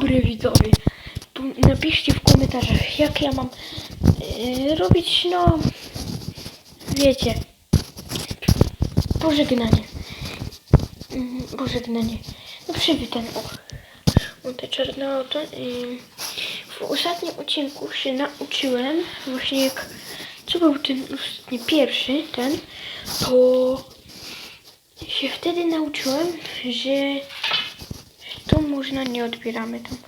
dobry widzowie. Napiszcie w komentarzach, jak ja mam yy, robić, no wiecie, pożegnanie. Mm, Pożegnanie. No przywitanie. O, o te czarne oto. Yy, w ostatnim odcinku się nauczyłem, właśnie jak, co był ten ostatni pierwszy, ten, to się wtedy nauczyłem, że tu można, nie odbieramy tam,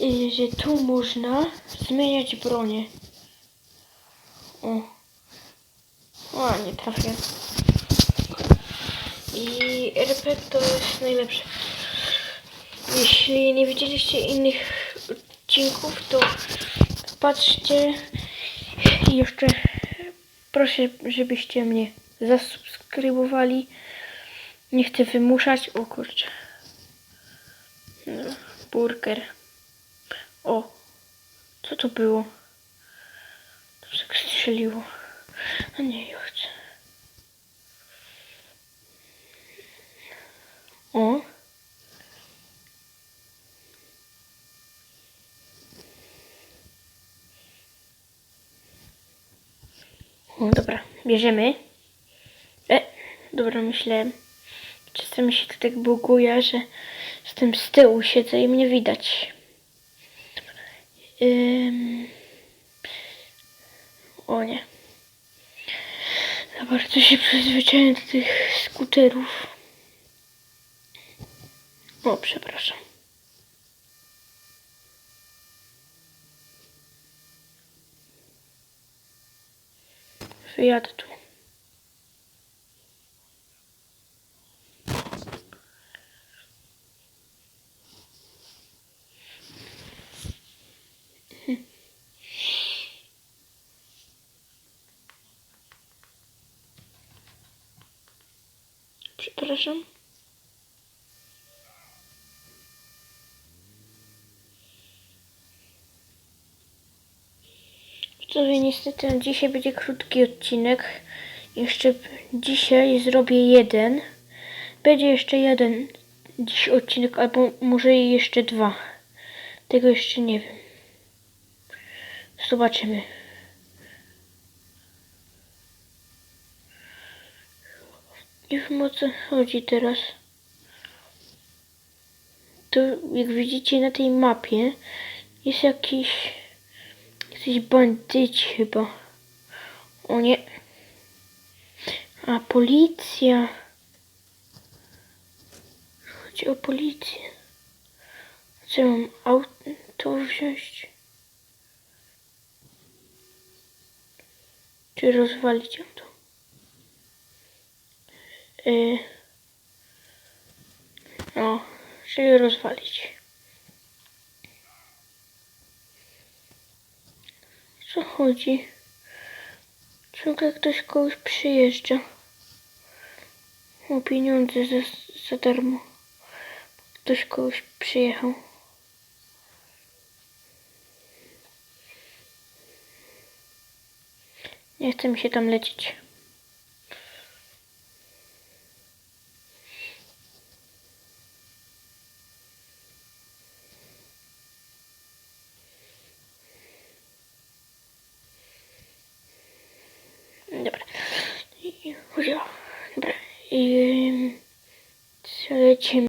y, że tu można zmieniać bronię. O. O, nie trafię. I RP to jest najlepsze. Jeśli nie widzieliście innych odcinków, to patrzcie i jeszcze proszę, żebyście mnie zasubskrybowali. Nie chcę wymuszać. O kurczę. No, Burger. O. Co to było? To tak strzeliło. A nie, ja. O. O, dobra, bierzemy. E, dobra, myślę. Czasem się to tak buguje, że jestem z tyłu siedzę i mnie widać. Ym... O nie. Za bardzo się przyzwyczaiłem do tych skuterów. O, przepraszam. Wyjadę tu. Przepraszam. Widzowie, niestety dzisiaj będzie krótki odcinek. Jeszcze dzisiaj zrobię jeden. Będzie jeszcze jeden dziś odcinek, albo może jeszcze dwa. Tego jeszcze nie wiem. Zobaczymy. Nie wiem o co chodzi teraz. To jak widzicie na tej mapie jest jakiś jakiś bandyci chyba. O nie. A policja. Chodzi o policję. Co mam auto wziąć? Czy rozwalić auto? Yy. O, czyli rozwalić. Co chodzi? Ciągle ktoś kogoś przyjeżdża. O pieniądze za, za darmo. Ktoś kogoś przyjechał. Nie chce mi się tam lecieć. і все. І... Це чим.